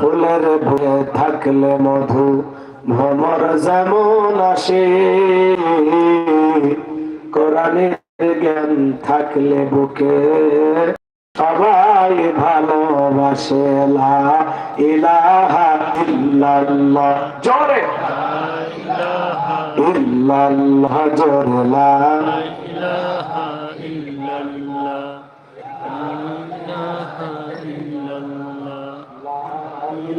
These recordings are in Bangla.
ফুলের ভুয়ে থাকলে মধু ভ্রমর যেমন আসে। কোরআনের জ্ঞান থাকলে বুকে সবাই ভালোবাসে। লা ইলাহা ইল্লাল্লাহ। জোরে। ইল্লাল্লাহ জোরে। লা ইলাহা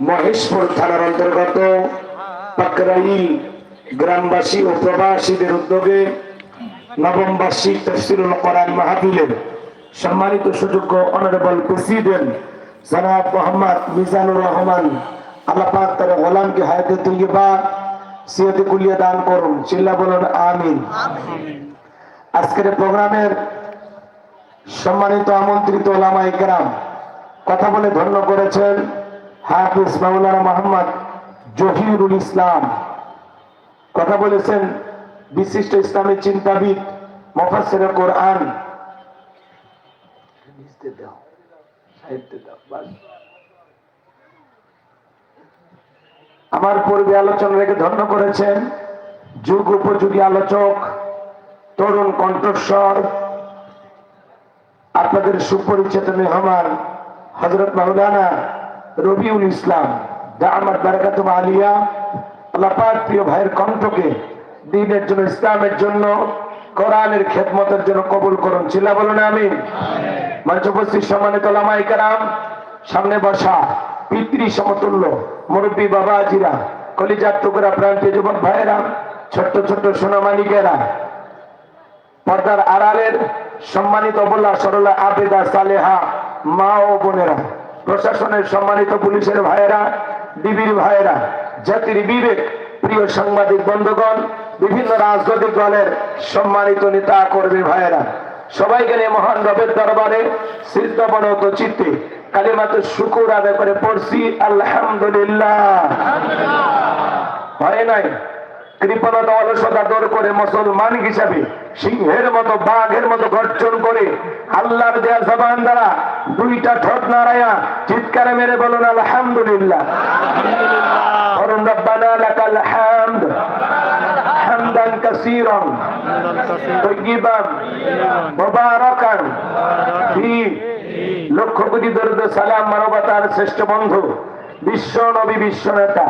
মহেশপুর থানার অন্তর্গত পাকরাইল গ্রামবাসী ও প্রবাসীদের উদ্যোগে নবম বার্ষিক তফসিরুল কোরআন মাহফিলের সম্মানিত সুযোগ্য অনারেবল প্রেসিডেন্ট জনাব মোহাম্মদ মিজানুর রহমান আল্লাহ পাক তার গোলামকে হায়াতে তৈবা সিয়তে কুলিয়া দান করুন, চিল্লা বলুন, আমিন। আজকের প্রোগ্রামের সম্মানিত আমন্ত্রিত ওলামা ইকরাম কথা বলে ধন্য করেছেন হাফিজ মাওলানা মোহাম্মদ জহিরুল ইসলাম। কথা বলেছেন বিশিষ্ট ইসলামী চিন্তাবিদ মফাসের কোরআন। আমার পূর্বে আলোচনা রেখে ধন্য করেছেন যুগ উপযোগী আলোচক তরুণ কণ্ঠস্বর আপনাদের সুপরিচিত মেহমান হজরত মাওলানা রবিউল ইসলাম দামার বারাকাতুম আলিয়া আল্লাহ পাক প্রিয় ভাইয়ের কণ্ঠকে দিনের জন্য ইসলামের জন্য কোরআনের খেদমতের জন্য কবুল করুন। চিল্লা বলুন আমি মঞ্চ উপস্থিত সম্মানিত লামাই কারাম সামনে বসা পিতৃ সমতুল্য মুরব্বী বাবা আজিরা কলিজার টুকরা প্রান্তীয় যুবক ভাইয়েরা ছোট্ট ছোট্ট সোনামানিকেরা পর্দার আড়ালের সম্মানিত বল্লা সরলা আবেদা সালেহা মা ও বোনেরা প্রশাসনের সম্মানিত পুলিশের ভাইয়েরা ডিবির ভাইয়েরা, জাতির বিবেক, প্রিয় সাংবাদিক বন্ধুগণ, বিভিন্ন রাজনৈতিক দলের সম্মানিত নেতা কর্মী ভাইয়েরা, সবাইকে নিয়ে মহান রবের দরবারে সিদ্ধবনত চিত্তে কালিমাতে শুকুর আদায় করে পড়ছি, আলহামদুলিল্লাহ। হয় নাই। কৃপণতা অলসতা দূর করে মুসলমান হিসাবে সিংহের মতো বাঘের মতো গর্জন করে আল্লাহর দেয়া জবান দ্বারা দুইটা ঠোঁট নাড়ায়া চিৎকারে মেরে বলুন আলহামদুলিল্লাহ। রব্বানা লাকাল হামদ। হামদান কাসীরান। তাইয়িবান মুবারাকান। ফি। লক্ষ কোটি দরুদ সালাম মানবতার শ্রেষ্ঠ বন্ধু বিশ্ব নবী বিশ্ব নেতা।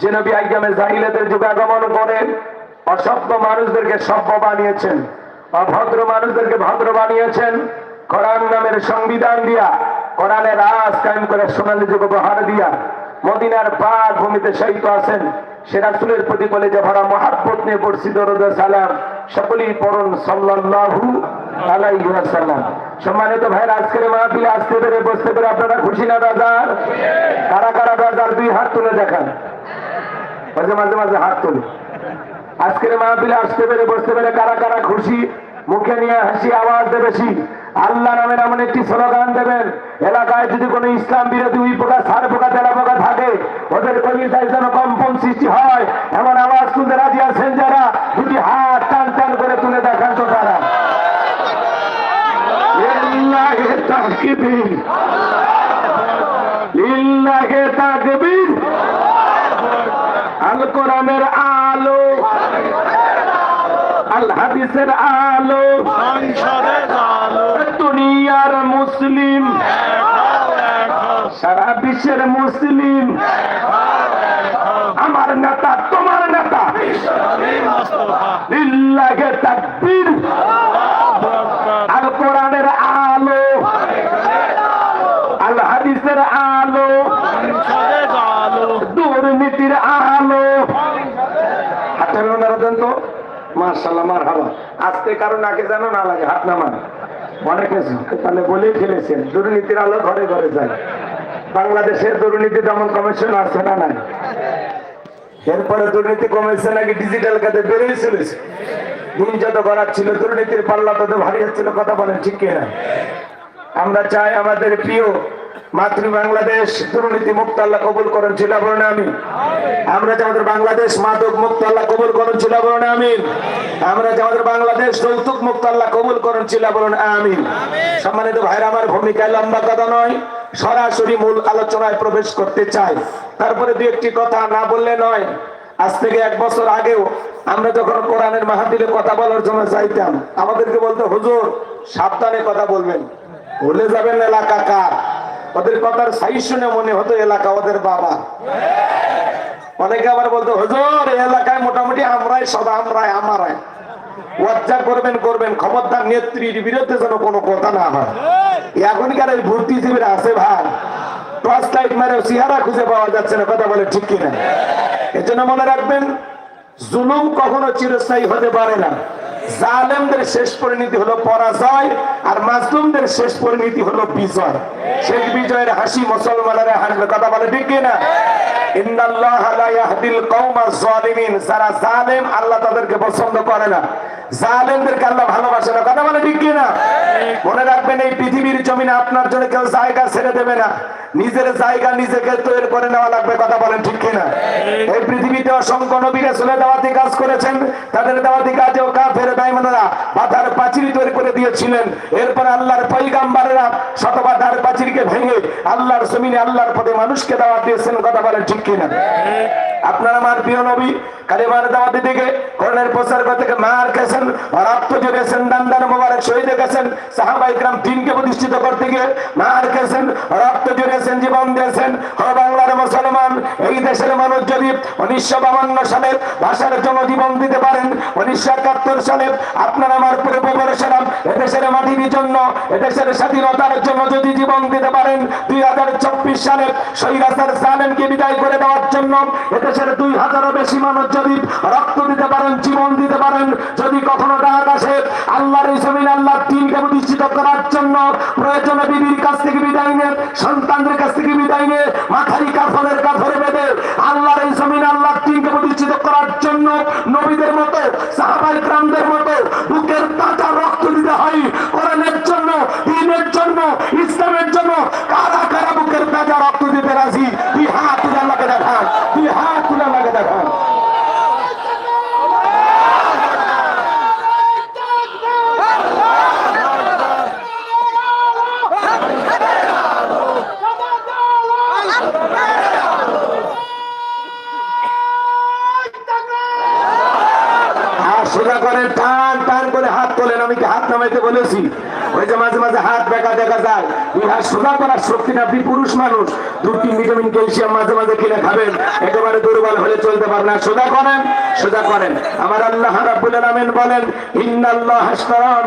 যে নবী আইগামে জাহিলাদের যুগে আগমন করেন, অসভ্য মানুষদেরকে সভ্য বানিয়েছেন, অভদ্র মানুষদেরকে ভদ্র বানিয়েছেন, কোরআন নামের সংবিধান দিয়া, কোরআনের রাজ কায়েম করে সোনালী যুগ উপহার দিয়া, মদিনার পাক ভূমিতে শহীদ আছেন, সে রাসুলের প্রতি বলে যে ভরা মহাব্বত নিয়ে পড়ছি, দরুদ সালাম, সকলেই পড়ুন সাল্লাল্লাহু সম্মানিত ভাইরা, আজকের মাহফিলে আসতে পেরে বসতে পেরে আপনারা খুশি না, বাজার? কারা কারা বাজার দুই হাত তুলে দেখান। মাঝে মাঝে মাঝে হাত তুলে। আজকের মাহফিলে আসতে পেরে বসতে পেরে কারা কারা খুশি মুখে নিয়ে হাসি আওয়াজ দেবে বেশি। আল্লাহ নামের এমন একটি স্লোগান দেবেন এলাকায় যদি কোনো ইসলাম বিরোধী উই পোকা সার পোকা তেলা পোকা থাকে ওদের কবিতায় যেন কম্পন সৃষ্টি হয় এমন আওয়াজ তুলতে রাজি আছেন যারা দুটি হাত টান টান করে তুলে দেখান তো তারা লিল্লাহি তাকবীর লিল্লাহি তাকবীর আল কোরআনের আলো হাদিসের আলো সংসদের আলো। দুনিয়ার মুসলিম। সারা বিশ্বের মুসলিম। আমার নেতা তোমার নেতা। লিল্লাহে তাকবীর। আল কোরআনের আলো। আল হাদিসের আলো। দুর্নীতির আলো হাতের ওনারা দেন তো মার্শাল্লাহ মার হাবা আজকে কারও নাকে যেন না লাগে, হাত নামান অনেকে তাহলে বলেই ফেলেছেন, দুর্নীতির আলো ঘরে ঘরে যায়। বাংলাদেশের দুর্নীতি দমন কমিশন আছে না নাই? এরপরে দুর্নীতি কমেছে নাকি ডিজিটাল খাতে বেড়েই চলেছে। দিন যত করার ছিল দুর্নীতির পাল্লা তত ভারী হচ্ছিল, কথা বলেন ঠিক কিনা? আমরা চাই আমাদের প্রিয় মাতৃ বাংলাদেশ দুর্নীতি মুক্ত আল্লাহ কবুল করেন ছিল বলেন আমি আমরা চাই আমাদের বাংলাদেশ মাদক মুক্ত আল্লাহ কবুল করেন ছিল বলেন আমি আমরা চাই আমাদের বাংলাদেশ যৌতুক মুক্ত আল্লাহ কবুল করেন ছিল বলেন আমি সম্মানিত ভাইরা, আমার ভূমিকায় লম্বা কথা নয়, সরাসরি মূল আলোচনায় প্রবেশ করতে চাই। তারপরে দু একটি কথা না বললে নয়, আজ থেকে এক বছর আগেও আমরা যখন কোরআনের মাহাতিলে কথা বলার জন্য চাইতাম আমাদেরকে বলতো, হুজুর, সাবধানে কথা বলবেন। ভুলে যাবেন এলাকা কার ওদের কথার সাই শুনে মনে হতো এলাকা ওদের বাবা। অনেকে আবার বলতো, হুজুর এলাকায় মোটামুটি আমরাই সব আমরাই, আমারাই। করবেন করবেন, খবরদার নেত্রীর বিরুদ্ধে যেন কোনো কথা না হয়। এখনকার এই শিবির আছে ভাই, টর্চ লাইট মারে চেহারা খুঁজে পাওয়া যাচ্ছে না, কথা বলে ঠিক কিনা। এজন্য মনে রাখবেন জুলুম কখনো চিরস্থায়ী হতে পারে না। জালেমদের শেষ পরিণতি হলো পরাজয়, আর মাজলুমদের শেষ পরিণতি হলো বিজয়। শেষ বিজয়ের হাসি মুসলমানেরা হাসবে, কথা বলে ঠিক না। আপনার জন্য কেউ জায়গা ছেড়ে দেবে না। নিজের জায়গা নিজেকে তৈরি করে নেওয়া লাগবে কথা বলেন ঠিক কিনা? এই পৃথিবীতে অসংখ্য নবী রাসূল দাওয়াতি কাজ করেছেন তাদের দাওয়াতি কাজেও কাফের বেঈমানরা বাধার পাঁচিরি তৈরি করে দিয়েছিলেন। এরপর আল্লাহর পৈগাম্বারেরা শত বাধার পাঁচিলকে ভেঙে আল্লাহর জমিনে আল্লাহর পদে মানুষকে দাওয়াত দিয়েছেন কথা বলেন ঠিক কিনা? আপনার আমার প্রিয় নবী কালিমার দাওয়াতি থেকে করণের প্রচার করতে মার খেয়েছেন, রক্ত জুড়েছেন দান্দান মোবারক শহীদ গেছেন সাহাবা ইকরাম দিনকে প্রতিষ্ঠিত করতে গিয়ে মার খেয়েছেন, রক্ত জুড়েছেন জীবন দিয়েছেন। হ বাংলার মুসলমান, এই দেশের মানুষ যদি উনিশশো বাবান্ন সালে ভাষার জন্য জীবন দিতে পারেন, উনিশশো একাত্তর সালে আপনার আমার পূর্বপুরুষেরা এদেশের মাটির জন্য, এদেশের স্বাধীনতার জন্য যদি জীবন দিতে পারেন, দুই হাজার চব্বিশ সালে সৈরাসার সালেনকে বিদায় করে দেওয়ার জন্য এদেশের দুই হাজারও বেশি মানুষ যদি রক্ত দিতে পারেন, জীবন দিতে পারেন, যদি কখনো ডাক আসে, আল্লাহর জমিন, আল্লাহর দিনকে প্রতিষ্ঠিত করার জন্য প্রয়োজনে বিবির কাছ থেকে বিদায় নেন সন্তানদের কাছ থেকে বিদায় নিয়ে মাথারি কাফনের কাফরে বেঁধে আল্লাহর এই জমিন আল্লাহর দিনকে প্রতিষ্ঠিত করার জন্য নবীদের মতো সাহাবাই ক্রামদের মতো বুকের তাজা রক্ত দিতে হয় কোরআনের জন্য দিনের জন্য ইসলামের জন্য কারা কারা বুকের তাজা রক্ত দিতে রাজি দুই হাত তুলে আল্লাহকে দেখান দুই হাত আল্লাহকে দেখান সোজা করেন, টান টান করে হাত তোলেন। আমি কি হাত নামাইতে বলেছি? ওই যে মাঝে মাঝে হাত দেখা দেখা যায়। এই হাত সোজা করার শক্তি না পুরুষ মানুষ। দু তিন ভিটামিন, ক্যালসিয়াম মাঝে মাঝে কিনে খাবেন? একেবারে দুর্বল হলে চলতে পারে না। সোজা করেন সোজা করেন। আমার আল্লাহ রাব্বুল আলামিন বলেন, ইন্নাল্লাহ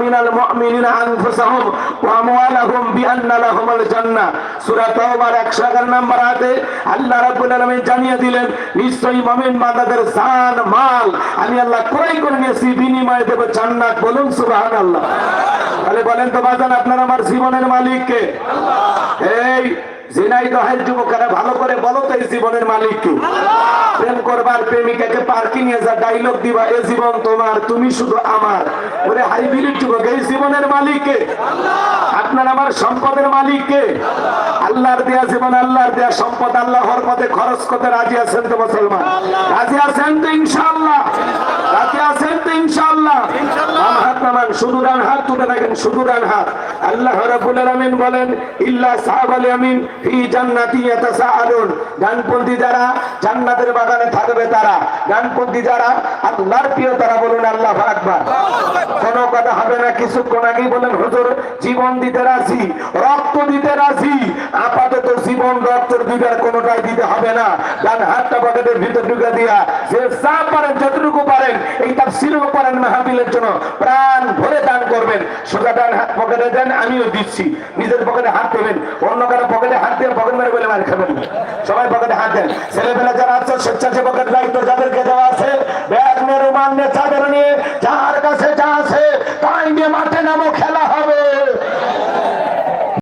মিনাল মুমিনিনা আনফুসাহুম ওয়া আমওয়ালাহুম বিআন্না লাহুমুল জান্নাহ। সূরা তাওবার 111 নম্বর আয়াতে আল্লাহ রাব্বুল আলামিন জানিয়ে দিলেন, নিশ্চয়ই মুমিন বান্দাদের জান, মাল আমি আল্লাহ ক্রয় করে নিয়েছি। বিনিময়ে দেব জান্নাত। বলুন সুবহানাল্লাহ। তাহলে বলেন বাজান আপনার আমার জীবনের মালিককে। এই জিনাই দহের যুবকেরা ভালো করে বলো তো এই জীবনের মালিক কে? প্রেম করবার প্রেমিকাকে পার্কে নিয়ে যা ডাইলগ দিবা এ জীবন তোমার তুমি শুধু আমার। ওরে হাইব্রিড যুবক এই জীবনের মালিক কে? আপনার আমার সম্পদের মালিক কে? আল্লাহর দেয়া জীবন আল্লাহর দেয়া সম্পদ আল্লাহর পথে খরচ করতে রাজি আছেন তো মুসলমান? রাজি আছেন তো ইনশাআল্লাহ। রাজি আছেন তো ইনশাআল্লাহ। হাত নামান শুধু ডান হাত তুলে রাখেন শুধু ডান হাত। আল্লাহ রাব্বুল আলামিন বলেন ইল্লা সাহাবাল ইয়ামিন জীবন দিতে রাজি, রক্ত দিতে রাজি, আপাতত জীবন রক্ত দুইটার কোনোটাই দিতে হবে না। ডান হাতটা পকেটের ভিতর ঢুকে দিয়া যে যা পারেন, যতটুকু পারেন, এই তাফসিরও পারেন মাহফিলের জন্য। প্রাণ ভরে দান করবেন। সোজা হাত পকেটে দেন, আমিও দিচ্ছি। নিজের পকেটে হাত দেবেন। অন্য কারও পকেটে হাত দিয়ে পকেট মেরে বলে মার খাবেন সবাই পকেটে হাত দেন। ছেলেবেলা যারা আছে, স্বেচ্ছাসেবকের দায়িত্ব যাদেরকে দেওয়া আছে, ব্যাগ নিয়ে রুমাল চাদর নিয়ে, যার কাছে যা আছে, তাই নিয়ে মাঠে নামো, খেলা